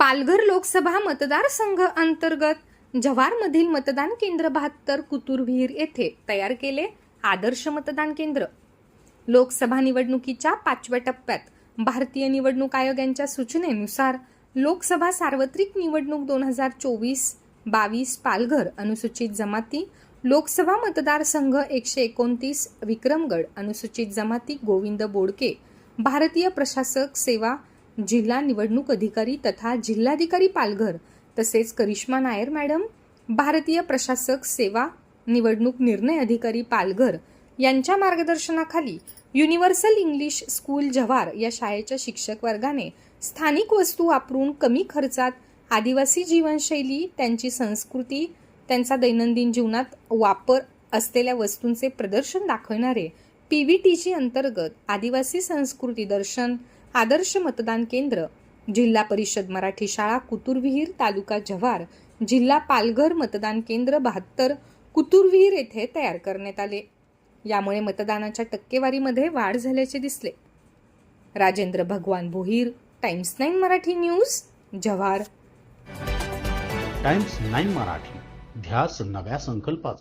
पालघर लोकसभा मतदारसंघ अंतर्गत जव्हारमधील मतदान केंद्र बहात्तर कुतुरविहीर येथे तयार केले आदर्श मतदान केंद्र. लोकसभा निवडणुकीच्या पाचव्या टप्प्यात भारतीय निवडणूक आयोगाच्या सूचनेनुसार लोकसभा सार्वत्रिक निवडणूक दोन हजार चोवीस बावीस पालघर अनुसूचित जमाती लोकसभा मतदारसंघ एकशे एकोणतीस विक्रमगड अनुसूचित जमाती गोविंद बोडके भारतीय प्रशासक सेवा जिल्हा निवडणूक अधिकारी तथा जिल्हाधिकारी पालघर तसेच करिश्मा नायर मॅडम भारतीय प्रशासक सेवा निवडणूक निर्णय अधिकारी पालघर यांच्या मार्गदर्शनाखाली युनिव्हर्सल इंग्लिश स्कूल जव्हार या शाळेच्या शिक्षक वर्गाने स्थानिक वस्तू वापरून कमी खर्चात आदिवासी जीवनशैली त्यांची संस्कृती त्यांचा दैनंदिन जीवनात वापर असलेल्या वस्तूंचे प्रदर्शन दाखवणारे पी व्ही टी जी अंतर्गत आदिवासी संस्कृती दर्शन आदर्श मतदान केंद्र जिल्हा परिषद मराठी शाळा कुतुरविहीर तालुका जव्हार जिल्हा पालघर मतदान केंद्र बहात्तर कुतुरविहीर येथे तयार करण्यात आले. यामुळे मतदानाच्या टक्केवारीमध्ये वाढ झाल्याचे दिसले. Rajendra Bhagwan Bhoir times nine Marathi news Jawhar. Times nine Marathi ध्यास नव्या संकल्पाचा.